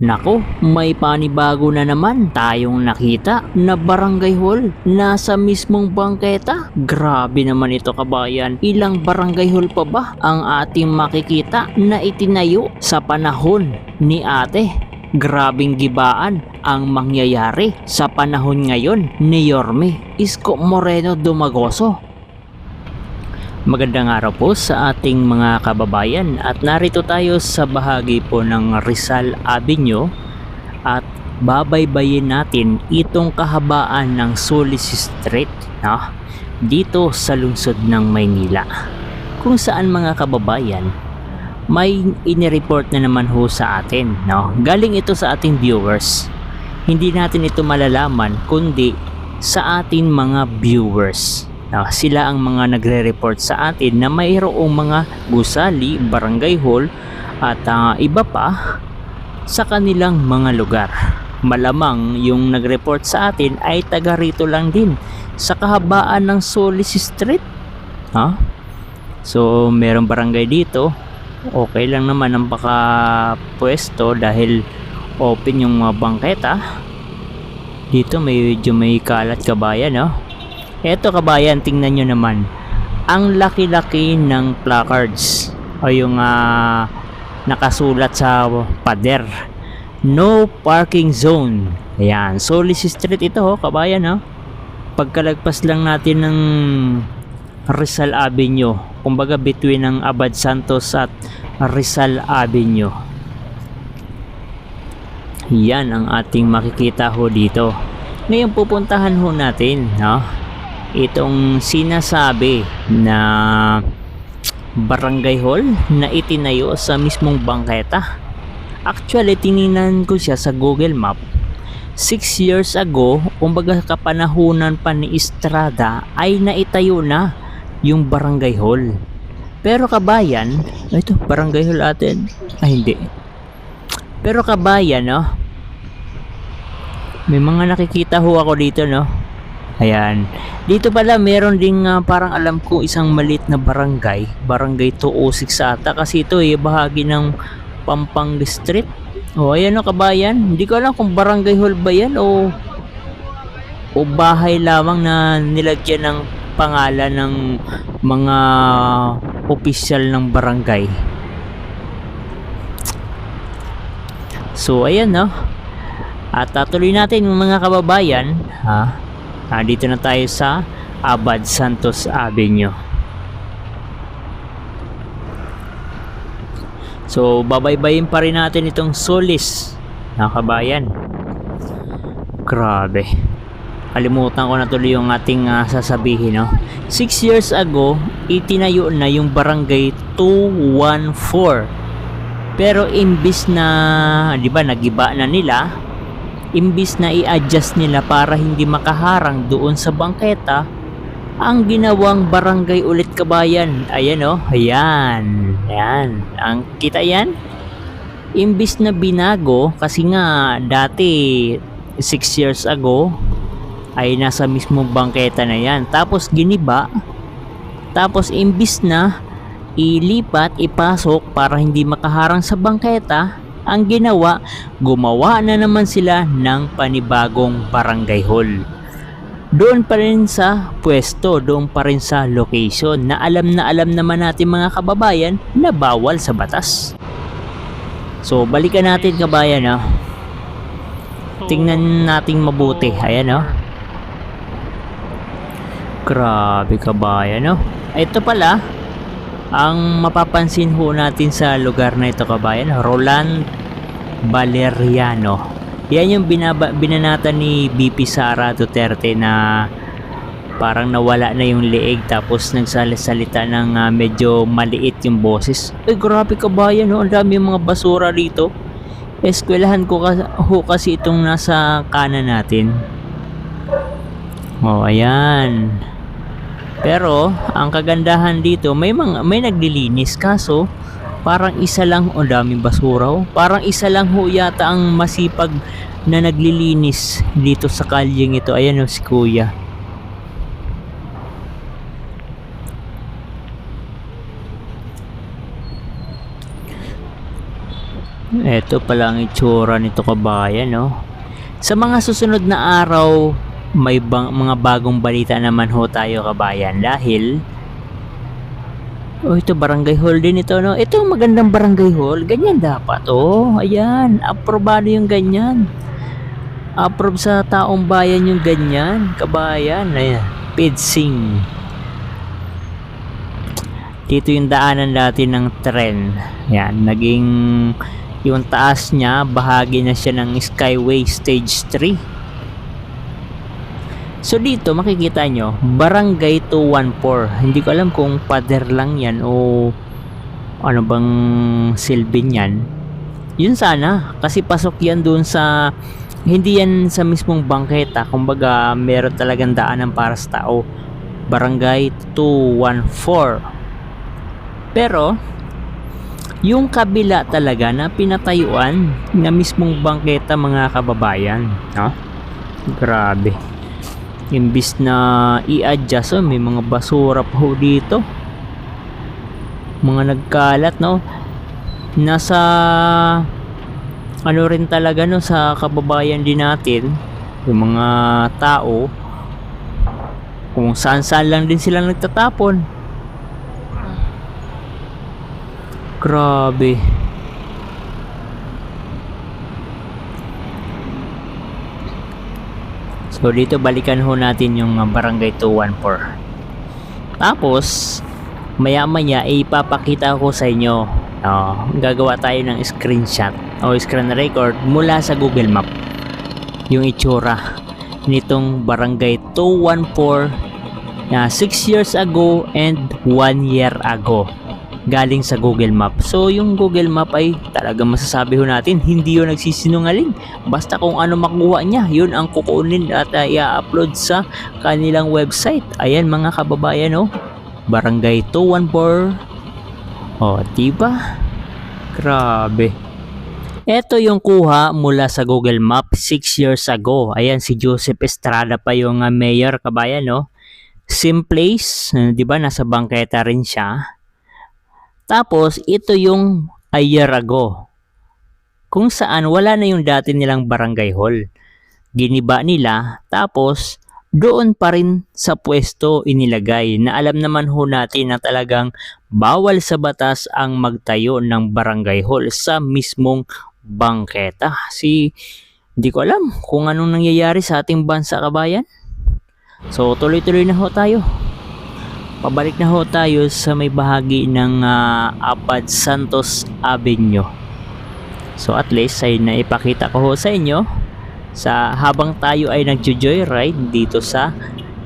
Nako, may panibago na naman tayong nakita na barangay hall nasa mismong bangketa. Grabe naman ito kabayan. Ilang barangay hall pa ba ang ating makikita na itinayo sa panahon ni ate? Grabing gibaan ang mangyayari sa panahon ngayon ni Yorme Isko Moreno Dumagoso. Magandang araw po sa ating mga kababayan at narito tayo sa bahagi po ng Rizal Avenue at babaybayin natin itong kahabaan ng Solis Street no? dito sa lungsod ng Maynila kung saan mga kababayan may inireport na naman ho sa atin no? galing ito sa ating viewers hindi natin ito malalaman kundi sa ating mga viewers na sila ang mga nagre-report sa atin na mayroong mga gusali, barangay hall at ah, iba pa sa kanilang mga lugar. Malamang yung nag-report sa atin ay taga rito lang din sa kahabaan ng Solis Street. Ha? So, merong barangay dito. Okay lang naman ang baka pwesto dahil open yung mga bangketa. Dito may medyo may kalat kabayan, no? Eto kabayan, tingnan nyo naman. Ang laki-laki ng placards o yung ah, nakasulat sa pader. No parking zone. Ayan, Solis Street ito ho, kabayan ho. Pagkalagpas lang natin ng Rizal Avenue, kumbaga between ng Abad Santos at Rizal Avenue. Yan ang ating makikita ho dito. Ngayon pupuntahan ho natin, no? Itong sinasabi na barangay hall na itinayo sa mismong bangketa. Actually, tininan ko siya sa Google Map. 6 years ago, kumbaga kapanahunan pa ni Estrada, ay naitayo na yung barangay hall. Pero kabayan, ito, barangay hall atin. Ay, hindi. Pero kabayan, no? May mga nakikita ho ako dito, no? Ayan. Dito pala meron ding ah, parang alam ko isang maliit na barangay. Barangay 206 ata kasi ito eh bahagi ng Pampang District. O ayan o kabayan. Hindi ko alam kung barangay hall ba yan o o bahay lamang na nilagyan ng pangalan ng mga opisyal ng barangay. So ayan no. At tatuloy natin mga kababayan ha. Ah, dito na tayo sa Abad Santos Avenue. So, babaybayin pa rin natin itong Solis na kabayan. Grabe. Kalimutan ko na tuloy yung ating ah, sasabihin. No? Six years ago, itinayo na yung barangay 214. Pero imbis na, di ba, nagiba na nila, imbis na i-adjust nila para hindi makaharang doon sa bangketa, ang ginawang barangay ulit kabayan. Ayan oh, ayan. Ayan. Ang kita yan? Imbis na binago, kasi nga dati 6 years ago, ay nasa mismo bangketa na yan. Tapos giniba, tapos imbis na ilipat, ipasok para hindi makaharang sa bangketa, ang ginawa, gumawa na naman sila ng panibagong barangay hall. Doon pa rin sa pwesto, doon pa rin sa location na alam na alam naman natin mga kababayan na bawal sa batas. So, balikan natin kabayan ha. Tingnan nating mabuti. Ayan oh. Grabe kabayan no. Ito pala, ang mapapansin ho natin sa lugar na ito kabayan, Roland Valeriano. Yan yung binaba, binanata ni BP Sara Duterte na parang nawala na yung leeg tapos nagsasalita ng ah, medyo maliit yung boses. Eh grabe kabayan no, ang dami yung mga basura dito. Eskwelahan ko kasi, ho kasi itong nasa kanan natin. Oh, ayan. Pero ang kagandahan dito, may mga may naglilinis kaso parang isa lang o daming basura. oh. Parang isa lang ho yata ang masipag na naglilinis dito sa kalyeng ito. Ayan o si Kuya. Ito pala ang itsura nito kabayan, no? Sa mga susunod na araw, may bang, mga bagong balita naman ho tayo kabayan dahil Oh, ito barangay hall din ito, no? Ito ang magandang barangay hall. Ganyan dapat, oh. Ayan, aprobado yung ganyan. Approve sa taong bayan yung ganyan. Kabayan, ayan. Pidsing. Dito yung daanan dati ng tren. Yan, naging yung taas niya, bahagi na siya ng Skyway Stage 3. So dito makikita nyo, Barangay 214. Hindi ko alam kung pader lang yan o ano bang silbi niyan. Yun sana, kasi pasok yan dun sa hindi yan sa mismong bangketa. Kumbaga, meron talagang daanan para sa tao. Barangay 214. Pero, yung kabila talaga na pinatayuan na mismong bangketa mga kababayan. No? Grabe. Imbis na i-adjust, oh, may mga basura pa ho dito. Mga nagkalat, no? Nasa ano rin talaga no sa kababayan din natin yung mga tao kung saan saan lang din sila nagtatapon grabe so dito balikan ho natin yung uh, barangay 214 tapos maya maya ipapakita ko sa inyo oh, gagawa tayo ng screenshot o screen record mula sa Google Map. Yung itsura nitong barangay 214 na 6 years ago and 1 year ago galing sa Google Map. So yung Google Map ay talaga masasabi ho natin hindi yun nagsisinungaling. Basta kung ano makuha niya, yun ang kukunin at uh, i-upload sa kanilang website. Ayan mga kababayan oh. Barangay 214. Oh, diba? Grabe. Ito yung kuha mula sa Google Map 6 years ago. Ayan si Joseph Estrada pa yung uh, mayor kabayan no. Same place, 'di ba? Nasa bangketa rin siya. Tapos ito yung a year ago. Kung saan wala na yung dati nilang barangay hall. Giniba nila tapos doon pa rin sa pwesto inilagay na alam naman ho natin na talagang bawal sa batas ang magtayo ng barangay hall sa mismong bangketa. Si hindi ko alam kung anong nangyayari sa ating bansa kabayan. So tuloy-tuloy na ho tayo. Pabalik na ho tayo sa may bahagi ng uh, Apad Santos Avenue. So at least ay naipakita ko ho sa inyo sa habang tayo ay nagjo-joyride dito sa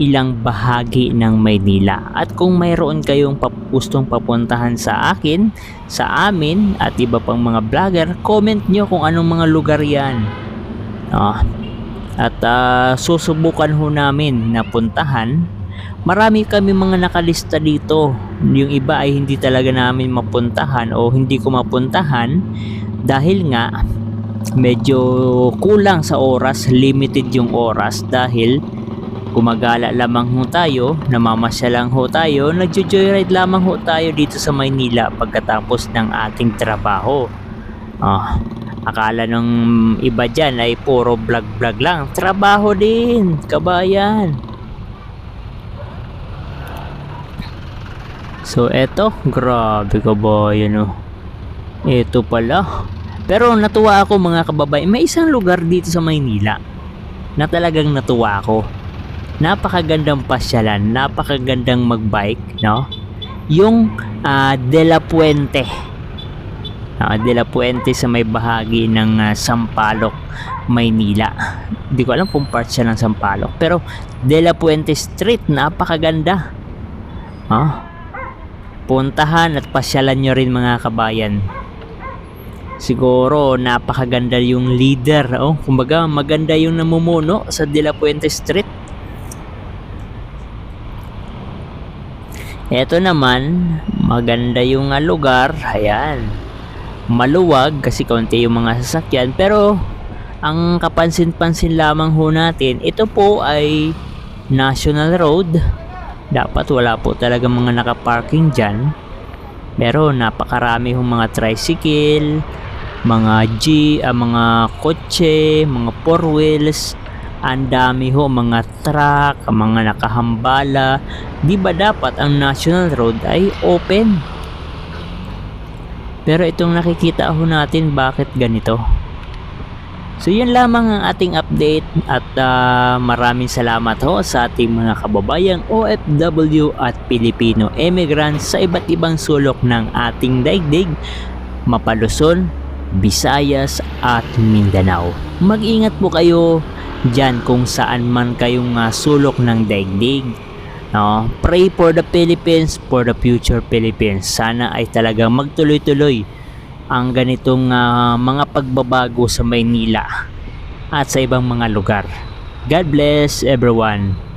ilang bahagi ng Maynila. At kung mayroon kayong gustong papuntahan sa akin, sa amin at iba pang mga vlogger, comment nyo kung anong mga lugar yan. Ah, at uh, susubukan ho namin na puntahan marami kami mga nakalista dito. Yung iba ay hindi talaga namin mapuntahan o hindi ko mapuntahan dahil nga medyo kulang sa oras, limited yung oras dahil gumagala lamang ho tayo, namamasya lang ho tayo, nagjo-joyride lamang ho tayo dito sa Maynila pagkatapos ng ating trabaho. Ah, akala ng iba dyan ay puro vlog-vlog lang. Trabaho din, kabayan. So eto, grabe ka ba yun oh. Ito pala. Pero natuwa ako mga kababayan, may isang lugar dito sa Maynila na talagang natuwa ako. Napakagandang pasyalan, napakagandang magbike, no? Yung uh, De La Puente. Uh, De La Puente sa may bahagi ng uh, Sampaloc, Maynila. Hindi ko alam kung part siya ng Sampaloc. Pero De La Puente Street, napakaganda. Ah, puntahan at pasyalan nyo rin mga kabayan. Siguro napakaganda yung leader oh. Kumbaga maganda yung namumuno sa De La Puente Street. Eto naman maganda yung uh, lugar. Ayan. Maluwag kasi konti yung mga sasakyan. Pero ang kapansin-pansin lamang ho natin ito po ay National Road dapat wala po talaga mga nakaparking dyan. Pero napakarami hong mga tricycle, mga G, ah, mga kotse, mga four wheels, ang dami ho mga truck, mga nakahambala. Di ba dapat ang national road ay open? Pero itong nakikita ho natin bakit ganito. So yan lamang ang ating update at ah, maraming salamat ho sa ating mga kababayang OFW at Pilipino immigrants sa iba't ibang sulok ng ating daigdig, Mapaluson, Visayas at Mindanao. Mag-ingat po kayo dyan kung saan man kayong ah, sulok ng daigdig. No? Pray for the Philippines, for the future Philippines. Sana ay talagang magtuloy-tuloy ang ganitong ah, mga pagbabago sa Maynila at sa ibang mga lugar. God bless everyone.